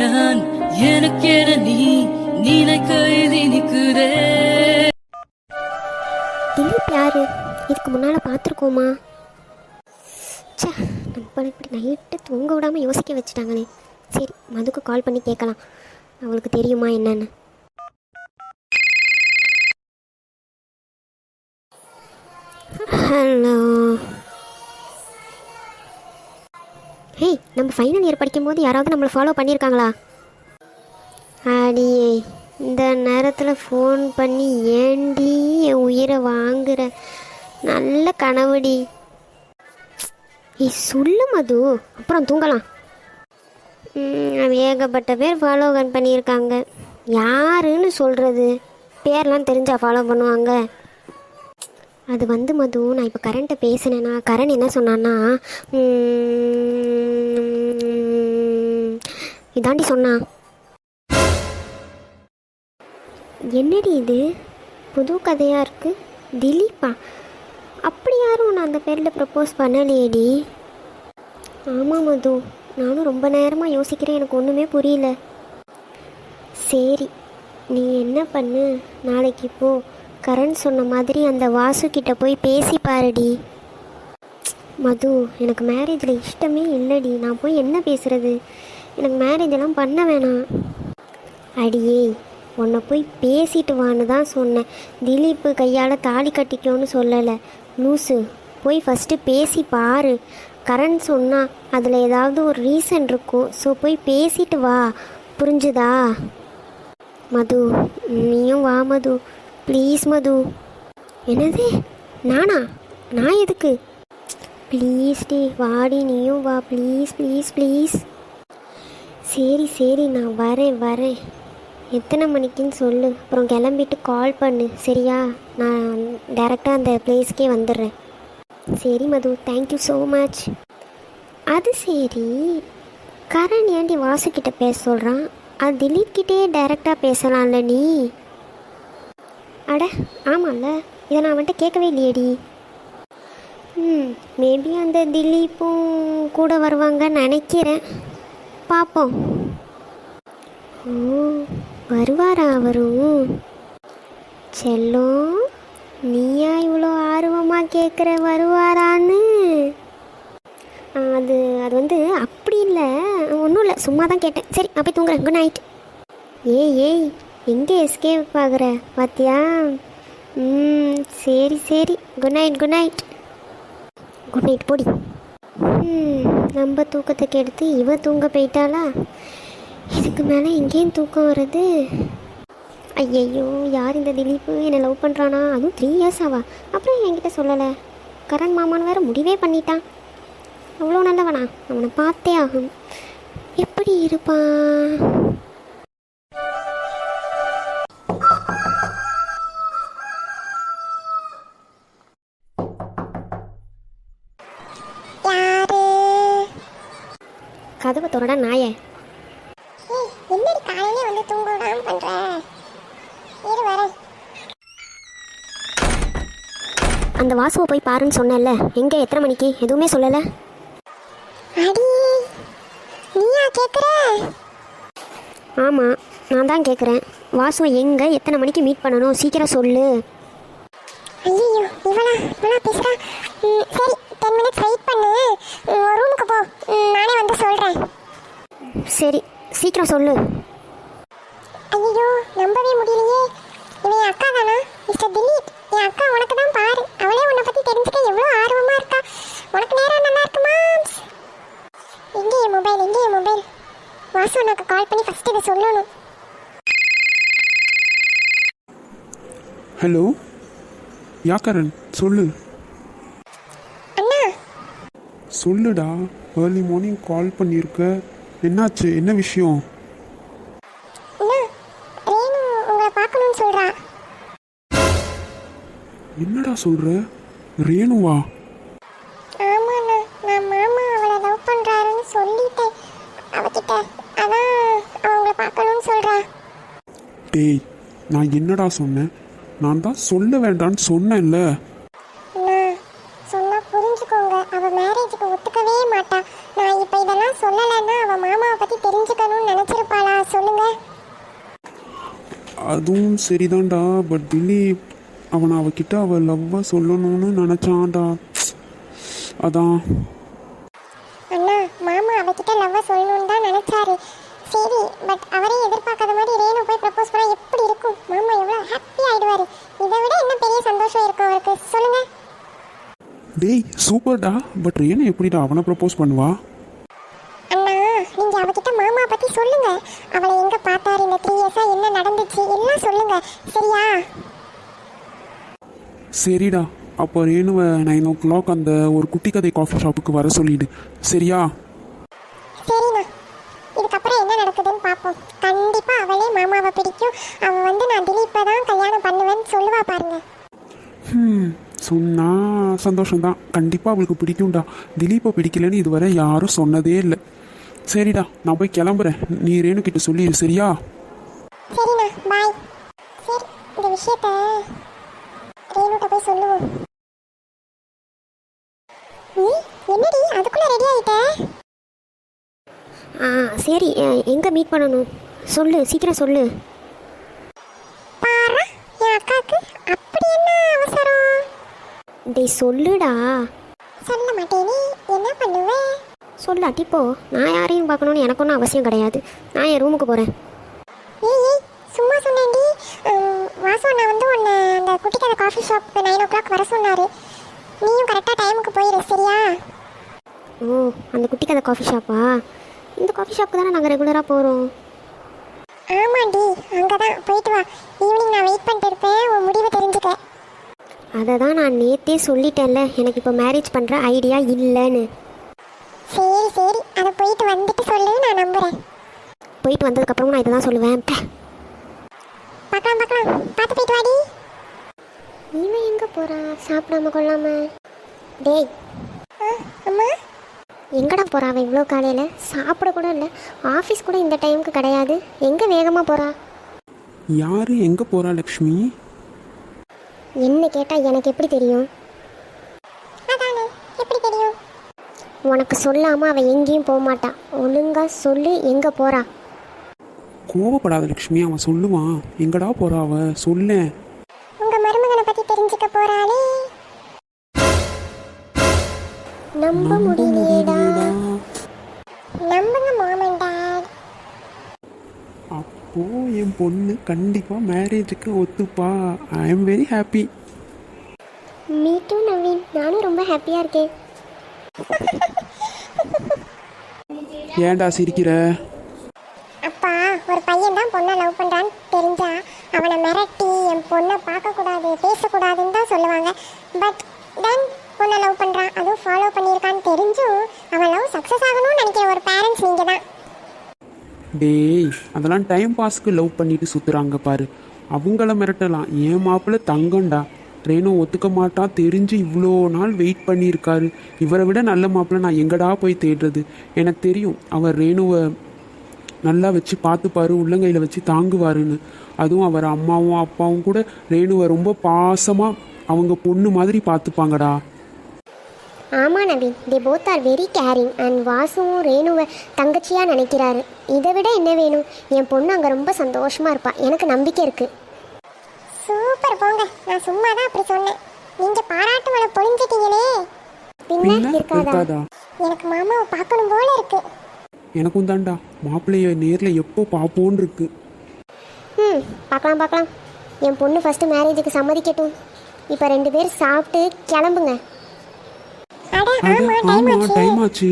நான் எனக்கென நீ நினைக்க எழுதி நிற்கிறே திலீப் யாரு? இதுக்கு முன்னால் பார்த்துருக்கோமா? இப்படி நைட்டு தூங்க விடாமல் யோசிக்க வச்சுட்டாங்களே. சரி மதுக்கு கால் பண்ணி கேட்கலாம். அவளுக்கு தெரியுமா என்னன்னு. ஹலோ ஹே நம்ம ஃபைனல் இயர் படிக்கும்போது யாராவது நம்மளை ஃபாலோ பண்ணியிருக்காங்களா? அடியே இந்த நேரத்தில் ஃபோன் பண்ணி ஏண்டி என் உயிரை வாங்குற? நல்ல கனவுடி. ஏய் சொல்லு மது அப்புறம் தூங்கலாம். ஏகப்பட்ட பேர் ஃபாலோ பண்ணியிருக்காங்க. யாருன்னு சொல்கிறது பேர்லாம் தெரிஞ்சா ஃபாலோ பண்ணுவாங்க. அது வந்து மது நான் இப்போ கரண்ட்டை பேசினேன்னா கரண் என்ன சொன்னான்னா இதாண்டி சொன்னான் என்னடி இது? புது கதையாக இருக்குது திலீப்பா? அப்படி யாரும் நான் அந்த பேரில் ப்ரப்போஸ் பண்ணலையேடி? ஆமாம் மது நானும் ரொம்ப நேரமாக யோசிக்கிறேன் எனக்கு ஒன்றுமே புரியல. சரி நீ என்ன பண்ணு? நாளைக்கு போ. கரண் சொன்ன மாதிரி அந்த வாசு கிட்ட போய் பேசி பாருடி. மது எனக்கு மேரேஜில் இஷ்டமே இல்லைடி. நான் போய் என்ன பேசுறது? எனக்கு மேரேஜ் எல்லாம் பண்ண வேணாம். அடியே உன்னை போய் பேசிட்டு வான்னு தான் சொன்னேன். திலீப்பு கையால் தாலி கட்டிக்கோன்னு சொல்லலை. லூசு போய் ஃபஸ்ட்டு பேசி பாரு. கரண் சொன்னால் அதில் ஏதாவது ஒரு ரீசன் இருக்கும் ஸோ போய் பேசிட்டு வா. புரிஞ்சுதா? மது நீயும் வா மது. ப்ளீஸ் மது என்னது? நானா? நான் எதுக்கு? ப்ளீஸ் டி வாடி நீயும் வா. ப்ளீஸ் ப்ளீஸ் ப்ளீஸ் சரி சரி நான் வரேன் வரேன். எத்தனை மணிக்குன்னு சொல்லு. அப்புறம் கிளம்பிட்டு கால் பண்ணு. சரியா? நான் டேரெக்டாக அந்த பிளேஸ்க்கே வந்துடுறேன். சரி மது தேங்க்யூ ஸோ மச் அது சரி. கரண் ஏண்டி வாசுக்கிட்ட பேச சொல்கிறான் அது திலீப்கிட்டே டைரெக்டாக பேசலாம்ல நீ? அட ஆமாம்ல இதை நான் அவன்கிட்ட கேட்கவே இல்லையேடி. ம் மேபி அந்த திலீப்பும் கூட வருவாங்கன்னு நினைக்கிறேன். பார்ப்போம் ஓ வருவாரா அவரும்? செல்லும் நீயா இவ்வளோ ஆர்வமாக கேட்குற வருவாரான்னு? அது அது வந்து அப்படி இல்லை. ஒன்றும் இல்லை சும்மா தான் கேட்டேன். சரி அப்போ தூங்குறேன். குட் நைட் ஏய் ஏய். எங்கே எஸ்கேப் பார்க்குற பாத்தியா? ம் சரி சரி. Good night good night good night போடி. ம் நம்ம தூக்கத்தை கெடுத்து இவ தூங்க போயிட்டாளா? இதுக்கு மேலே எங்கேயும் தூக்கம் வருது. ஐயையோ யார் இந்த திலீப்பு? என்னை லவ் பண்ணுறானா அதுவும் த்ரீ இயர்ஸ் ஆவா? அப்புறம் என்கிட்ட சொல்லலை? கரண் மாமான்னு வேற முடிவே பண்ணிட்டான். அவ்வளோ நல்லவனா? அவனை பார்த்தே ஆகும் எப்படி இருப்பான்? கதவை தொடடா நாயே. ஏய் என்னடி காலையிலே வந்து தூங்க விடாம பண்ற? இரு வரேன் அந்த வாசுவை போய் பாருன்னு சொன்னேன்ல எங்கே எத்தனை மணிக்கு? எதுவுமே சொல்லலை. அடி நீயா கேக்குற? நான் தான் கேட்குறேன் வாசுவை எங்கே எத்தனை மணிக்கு மீட் பண்ணணும்? சீக்கிரம் சொல்லு. ஐயோ இவளா இவளா பேசுறா. சரி. டென் மினிட்ஸ் வெயிட் பண்ணு. ரூமுக்கு போ. நானே வந்து சொல்றேன். சரி சீக்கிரம் சொல்லு. ஐயோ நம்பவே முடியலையே. இவன் என் அக்கா தானா? மிஸ்டர் திலீப் என் அக்கா உனக்கு தான் பாரு. அவளே உன்னை பத்தி தெரிஞ்சுக்க எவ்வளோ ஆர்வமா இருக்கா. உனக்கு நேரம் நல்லா இருக்குமா எங்கே என் மொபைல் எங்கே என் மொபைல் வாசு உனக்கு கால் பண்ணி ஃபர்ஸ்ட் இதை சொல்லணும். ஹலோ யாக்கரன் சொல்லு. சொல்லுடா. ஏர்லி மார்னிங் கால் பண்ணியிருக்க என்னாச்சு? என்ன விஷயம்? என்னடா சொல்ற? ரேணுவா? ஆமாண்ணா நான் மாமா அவளை லவ் பண்றாருன்னு சொல்லிட்டேன். அவகிட்ட அதான் அவங்கள பார்க்கணும்னு சொல்றா. டேய் நான் என்னடா சொன்னேன்? நான் தான் சொல்ல வேண்டாம்னு சொன்னேன்ல அண்ணா சொன்னா புரிஞ்சுக்கோங்க அவ மேரேஜுக்கு ஒத்துக்கவே மாட்டா நான் இப்போ இதெல்லாம் சொல்லலைன்னா அவ மாமாவை பத்தி தெரிஞ்சுக்கணும்னு நினைச்சிருப்பா அதுவும் சரிதான்டா பட் திலீப் அவன் அவகிட்ட அவ லவ்வாக சொல்லணும்னு நினச்சான்டா. அதான். அண்ணா மாமா அவகிட்ட லவ்வ சொல்லணும்னு தான் நினைச்சாரு. சரி பட் அவரே எதிர்பார்க்காத மாதிரி ரேணு போய் ப்ரப்போஸ் பண்ணா எப்படி இருக்கும்? மாமா எவ்வளோ ஹாப்பி ஆயிடுவாரு. இதை விட என்ன பெரிய சந்தோஷம் இருக்கும் அவருக்கு? சொல்லுங்க. டேய் சூப்பர்டா. பட் ரேணு எப்படிடா அவனை ப்ரப்போஸ் பண்ணுவா? அண்ணா நீங்க அவகிட்ட மாமா பத்தி சொல்லுங்க. அவளை சரியா? சரிடா. அப்போ ரேணுவை நைன் ஓ கிளாக் அந்த ஒரு குட்டி கதை காஃபி ஷாப்புக்கு வர சொல்லிடு. சரியா? சரிண்ணா இதுக்கப்புறம் என்ன நடக்குதுன்னு பார்ப்போம் கண்டிப்பா அவளே மாமாவை பிடிக்கும். அவ வந்து நான் திலீப்பை தான் கல்யாணம் பண்ணுவேன்னு சொல்லுவா பாருங்க. ம் சொன்னா சந்தோஷம்தான். கண்டிப்பாக அவளுக்கு பிடிக்கும்டா. திலீப்பை பிடிக்கலன்னு இதுவரை யாரும் சொன்னதே இல்லை. சரிடா நான் போய் கிளம்புறேன். நீ ரேணு கிட்ட சொல்லிடு. சரியா? சரிண்ணா பாய். விஷயத்த ரேணுட்ட போய் சொல்லுவோம். நீ என்னடி அதுக்குள்ள ரெடி ஆயிட்ட? ஆ சரி எங்கே மீட் பண்ணணும்? சொல்லு சீக்கிரம் சொல்லு. பாரா என் அக்காக்கு அப்படி என்ன அவசரம்? டேய் சொல்லுடா. சொல்ல மாட்டேனே என்ன பண்ணுவே? சொல்லாட்டி போ. நான் யாரையும் பார்க்கணுன்னு எனக்கு ஒன்றும் அவசியம் கிடையாது. நான் என் ரூமுக்கு போகிறேன் ஏய் ஏய் சும்மா சொன்னேன்டி உம், வாசு அண்ணா வந்து உன்னை அந்த குட்டி கடை காஃபி ஷாப்க்கு நைன் ஓ கிளாக் வர சொன்னாரு. நீயும் கரெக்டாக டைமுக்கு போயிடு சரியா? ஓ அந்த குட்டி கதை காஃபி ஷாப்பா இந்த காஃபி ஷாப்புக்கு தானே நாங்கள் ரெகுலராக போகிறோம் ஆமாண்டி அங்கே தான் போயிட்டு வா. ஈவினிங் நான் வெயிட் பண்ணிட்டு இருப்பேன் உன் முடிவை தெரிஞ்சுக்க. அதை தான் நான் நேத்தே சொல்லிட்டேன்ல. எனக்கு இப்போ மேரேஜ் பண்ணுற ஐடியா இல்லைன்னு. சரி சரி. அதை போயிட்டு வந்துட்டு சொல்லு நான் நம்புறேன். போயிட்டு வந்ததுக்கப்புறமும் நான் இதை தான் சொல்லுவேன். பார்க்கலாம் பார்க்கலாம். பார்த்து போயிட்டு வாடி. இவன் எங்கே போகிறா சாப்பிடாம கொள்ளாம. டேய். அம்மா? எங்கடா போகிறா அவன் இவ்வளோ காலையில்? சாப்பிட கூட இல்லை. ஆஃபீஸ் கூட இந்த டைமுக்கு கிடையாது. எங்கே வேகமாக போகிறா யாரு? எங்கே போகிறா லக்ஷ்மி? என்ன கேட்டால் எனக்கு எப்படி தெரியும்? அதானே எப்படி தெரியும்? உனக்கு சொல்லாமல் அவள் எங்கேயும் போக மாட்டான் ஒழுங்காக சொல்லு எங்கே போகிறா கோவப்படாத லக்ஷ்மி அவன் சொல்லுவான். எங்கடா போறா அவ? சொல்லேன். பொண்ணு கண்டிப்பாக மேரேஜுக்கு ஒத்துப்பா. I am very happy me too Naveen நானும் ரொம்ப ஹாப்பியாக இருக்கேன். ஏன்டா சிரிக்கிற? அப்பா ஒரு பையன் தான் பொண்ணை லவ் பண்றான்னு தெரிஞ்சா அவனை மிரட்டி என் பொண்ணை பார்க்கக்கூடாது பேசக்கூடாதுன்னு தான் சொல்லுவாங்க. பட் தென் பொண்ணை லவ் பண்றான் அதுவும் ஃபாலோ பண்ணியிருக்கான்னு தெரிஞ்சும் அவன் லவ் சக்ஸஸ் ஆகணும்னு நினைக்கிற ஒரு பேரண்ட்ஸ் நீங்க தான் டேய் அதெல்லாம் டைம் பாஸ்க்கு லவ் பண்ணிட்டு சுத்துறாங்க பாரு. அவங்கள மிரட்டலாம். என் மாப்பிள்ள தங்கம்டா. ரேணு ஒத்துக்க மாட்டான். தெரிஞ்சு இவ்வளோ நாள் வெயிட் பண்ணியிருக்காரு. இவரை விட நல்ல மாப்பிள்ள நான் எங்கடா போய் தேடுறது? எனக்கு தெரியும் அவர் ரேணுவை நல்லா வச்சு பார்த்துப்பாரு உள்ளங்கையில் வச்சு தாங்குவாருன்னு. அதுவும் அவர் அம்மாவும் அப்பாவும் கூட ரேணுவை ரொம்ப பாசமாக அவங்க பொண்ணு மாதிரி பார்த்துப்பாங்கடா. ஆமாம் Naveen they both are very caring and வாசுவும் ரேணுவை தங்கச்சியாக நினைக்கிறாரு. இதை விட என்ன வேணும்? என் பொண்ணு அங்கே ரொம்ப சந்தோஷமாக இருப்பா. எனக்கு நம்பிக்கை இருக்குது சூப்பர் போங்க. நான் சும்மா தான் அப்படி சொன்னேன். நீங்க பாராட்டு மழை பொழிஞ்சிட்டீங்களே. பின்ன? இருக்காதா? எனக்கு மாமாவை பார்க்கணும் போல இருக்கு. எனக்கும் தான்டா. மாப்பிள்ளைய நேரில் எப்போ பார்ப்போன்னு இருக்கு. ம் பார்க்கலாம் பார்க்கலாம். என் பொண்ணு ஃபஸ்ட்டு மேரேஜுக்கு சம்மதிக்கட்டும். இப்போ ரெண்டு பேர் சாப்பிட்டு கிளம்புங்க. ஆமா டைம் ஆச்சு.